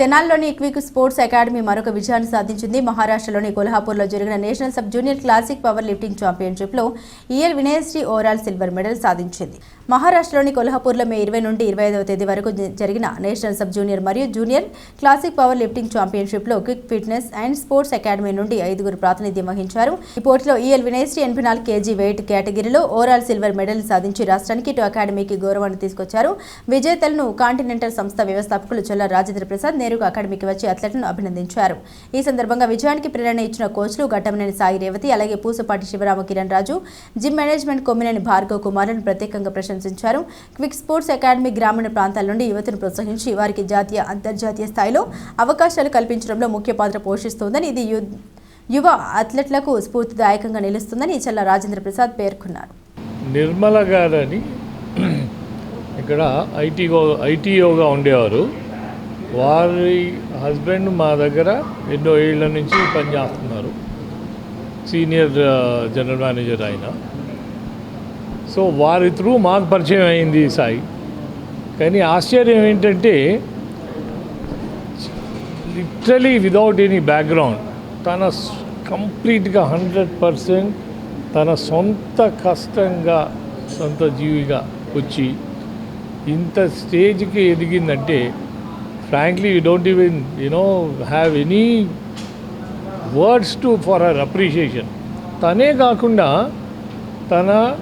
తెనాల్లోని quick sports academy మరొక విజయాన్ని సాధించింది. మహారాష్ట్రలోని కొల్హాపూర్లో జరిగిన national sub junior classic power lifting ఛాంపియన్షిప్లో EL Vinayasri overall silver medal సాధించింది. మహారాష్ట్రలోని కొల్హాపూర్లో మే ఇరవై నుండి ఇరవై ఐదవ తేదీ వరకు జరిగిన నేషనల్ సబ్ జూనియర్ మరియు junior classic power lifting ఛాంపియన్షిప్లో quick fitness and sports academy నుండి ఐదుగురు ప్రాతినిధ్యం వహించారు. ఈ పోటీలో ఈఎల్ వినయశ్రీ ఎనభై నాలుగు కేజీ వెయిట్ కేటగిరీలో ఓవరాల్ సిల్వర్ మెడల్ సాధించి రాష్ట్రానికి ఇటు అకాడమీకి గౌరవాన్ని తీసుకొచ్చారు. విజేతలను కాంటినెంటల్ సంస్థ వ్యవస్థాపకులు చొల్ల రాజేంద్ర ప్రసాద్ నేరుగా అకాడమీకి వచ్చి అథ్లెట్లను అభినందించారు. ఈ సందర్భంగా విజయానికి ప్రేరణ ఇచ్చిన కోచ్లు ఘట్టమనేని సాయి రేవతి అలాగే పూసపాటి శివరామ కిరణ్ రాజు జిమ్ మేనేజ్మెంట్ కొమ్మినేని భార్గవ్ కుమార్ను ప్రత్యేకంగా ప్రశంసించారు. క్విక్ స్పోర్ట్స్ అకాడమీ గ్రామీణ ప్రాంతాల నుండి యువతను ప్రోత్సహించి వారికి జాతీయ అంతర్జాతీయ స్థాయిలో అవకాశాలు కల్పించడంలో ముఖ్య పాత్ర పోషిస్తోందని ఇది యువ అథ్లెట్లకు స్ఫూర్తిదాయకంగా నిలుస్తుందని చల్ల రాజేంద్ర ప్రసాద్ పేర్కొన్నారు. నిర్మల గారని ఇక్కడ ఐటీ ఐటీఓగా ఉండేవారు. వారి హస్బెండ్ మా దగ్గర ఎన్నో ఏళ్ళ నుంచి పనిచేస్తున్నారు. సీనియర్ జనరల్ మేనేజర్ ఆయన. సో వారి త్రూ మాకు పరిచయం అయింది సాయి. కానీ ఆశ్చర్యం ఏంటంటే లిటరలీ విదౌట్ ఎనీ బ్యాక్గ్రౌండ్ తన కంప్లీట్గా హండ్రెడ్ పర్సెంట్ తన సొంత కష్టంగా సొంత జీవిగా వచ్చి ఇంత స్టేజ్కి ఎదిగిందంటే frankly you don't even you know have any words to for her appreciation తనే కాకుండా తన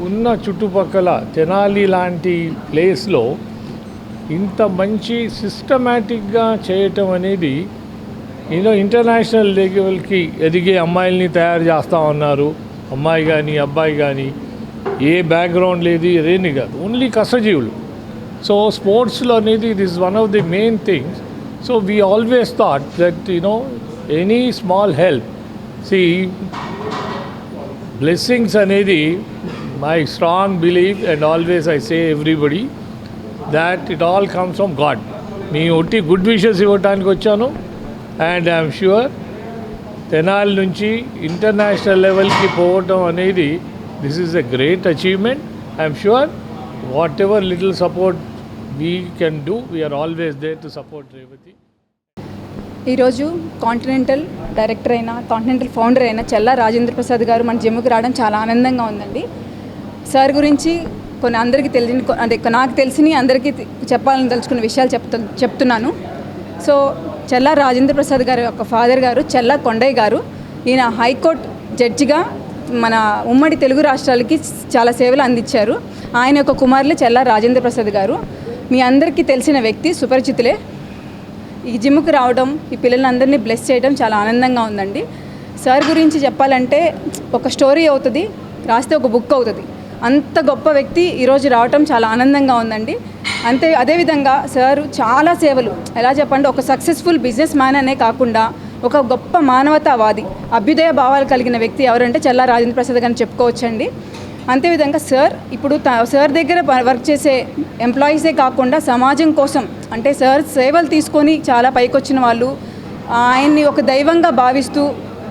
ఉన్న చుట్టుపక్కల తెనాలి లాంటి ప్లేస్లో ఇంత మంచి సిస్టమేటిక్గా చేయటం అనేది యూనో ఇంటర్నేషనల్ లెవెల్కి ఎదిగే అమ్మాయిల్ని తయారు చేస్తూ ఉన్నారు. అమ్మాయి కానీ అబ్బాయి కానీ ఏ బ్యాక్గ్రౌండ్ లేదు అదేని కాదు. ఓన్లీ కష్టజీవులు. సో స్పోర్ట్స్లో అనేది it is one of the main things so we always thought that you know any small help see blessings అనేది my strong believe and always I say everybody that it all comes from god మీ ఒట్టి good wishes ఇవ్వడానికి వచ్చాను. And I'm sure Tenali నుంచి international లెవెల్కి పోవటం అనేది this is a great achievement I'm sure whatever little support we can do we're always there to support Revathi ఈరోజు continental director అయిన continental founder అయిన చెల్లా రాజేంద్ర ప్రసాద్ గారు మన జిమ్కి రావడం చాలా ఆనందంగా ఉందండి. సార్ గురించి కొన్ని అందరికీ తెలియని అంటే అదే నాకు తెలిసిన అందరికీ చెప్పాలని తలుచుకున్న విషయాలు చెప్తు చెప్తున్నాను. సో చెల్లా రాజేంద్ర ప్రసాద్ గారి యొక్క ఫాదర్ గారు చెల్లా కొండయ్య గారు ఈయన హైకోర్టు జడ్జిగా మన ఉమ్మడి తెలుగు రాష్ట్రాలకి చాలా సేవలు అందించారు. ఆయన యొక్క కుమారులు చెల్లా రాజేంద్ర ప్రసాద్ గారు. మీ అందరికీ తెలిసిన వ్యక్తి సుపరిచితులే. ఈ జిమ్కి రావడం ఈ పిల్లలందరినీ బ్లెస్ చేయడం చాలా ఆనందంగా ఉందండి. సార్ గురించి చెప్పాలంటే ఒక స్టోరీ అవుతుంది రాస్తే ఒక బుక్ అవుతుంది. అంత గొప్ప వ్యక్తి ఈరోజు రావటం చాలా ఆనందంగా ఉందండి. అంతే అదేవిధంగా సార్ చాలా సేవలు. ఎలా చెప్పండి ఒక సక్సెస్ఫుల్ బిజినెస్ మ్యాన్ అనే కాకుండా ఒక గొప్ప మానవతావాది అభ్యుదయ భావాలు కలిగిన వ్యక్తి ఎవరంటే చల్లా రాజేంద్ర ప్రసాద్ గారిని చెప్పుకోవచ్చండి. అంతేవిధంగా సార్ ఇప్పుడు త- సార్ దగ్గర వర్క్ చేసే ఎంప్లాయీసే కాకుండా సమాజం కోసం అంటే సార్ సేవలు తీసుకొని చాలా పైకొచ్చిన వాళ్ళు ఆయన్ని ఒక దైవంగా భావిస్తూ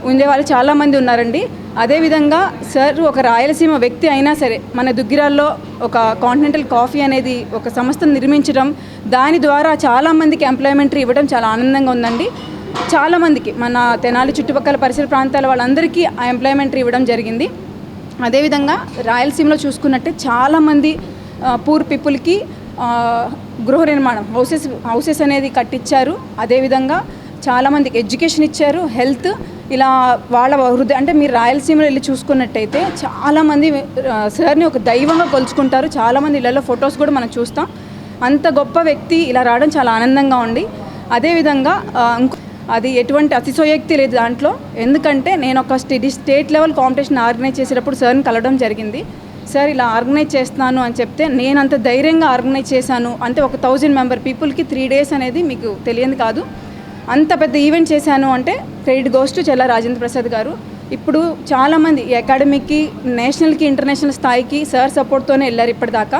ఉండే వాళ్ళు చాలామంది ఉన్నారండి. అదేవిధంగా సార్ ఒక రాయలసీమ వ్యక్తి అయినా సరే మన దుగ్గిరాల్లో ఒక కాంటినెంటల్ కాఫీ అనేది ఒక సంస్థను నిర్మించడం దాని ద్వారా చాలామందికి ఎంప్లాయ్మెంటరీ ఇవ్వడం చాలా ఆనందంగా ఉందండి. చాలామందికి మన తెనాలి చుట్టుపక్కల పరిసర ప్రాంతాల వాళ్ళందరికీ ఆ ఎంప్లాయ్మెంటరీ ఇవ్వడం జరిగింది. అదేవిధంగా రాయలసీమలో చూసుకున్నట్టే చాలామంది పూర్ పీపుల్కి గృహ నిర్మాణం హౌసెస్ హౌసెస్ అనేది కట్టించారు అదేవిధంగా చాలామందికి ఎడ్యుకేషన్ ఇచ్చారు హెల్త్ ఇలా వాళ్ళ హృదయ అంటే మీరు రాయలసీమలో వెళ్ళి చూసుకున్నట్టయితే చాలామంది సార్ని ఒక దైవంగా కొలుచుకుంటారు. చాలామంది ఇళ్ళలో ఫొటోస్ కూడా మనం చూస్తాం. అంత గొప్ప వ్యక్తి ఇలా రావడం చాలా ఆనందంగా ఉంది. అదేవిధంగా ఇంకో అది ఎటువంటి అతిశయోక్తి లేదు దాంట్లో. ఎందుకంటే నేను ఒక state state level competition organise చేసేటప్పుడు సార్ని కలవడం జరిగింది. సార్ ఇలా ఆర్గనైజ్ చేస్తున్నాను అని చెప్తే నేను అంత ధైర్యంగా ఆర్గనైజ్ చేశాను. అంటే ఒక థౌజండ్ మెంబర్ పీపుల్కి త్రీ డేస్ అనేది మీకు తెలియదు కాదు. అంత పెద్ద ఈవెంట్ చేశాను అంటే క్రెడిట్ గోస్ టు చెల్ల రాజేంద్ర ప్రసాద్ గారు. ఇప్పుడు చాలామంది అకాడమీకి నేషనల్కి ఇంటర్నేషనల్ స్థాయికి సార్ సపోర్ట్తోనే వెళ్ళారు ఇప్పటిదాకా.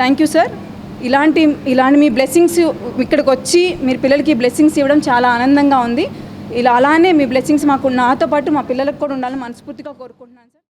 Thank you sir. ఇలాంటి ఇలాంటి మీ బ్లెస్సింగ్స్ ఇక్కడికి వచ్చి మీరు పిల్లలకి బ్లెస్సింగ్స్ ఇవ్వడం చాలా ఆనందంగా ఉంది. ఇలా అలానే మీ బ్లెస్సింగ్స్ మాకు నాతో పాటు మా పిల్లలకు కూడా ఉండాలని మనస్ఫూర్తిగా కోరుకుంటున్నాను సార్.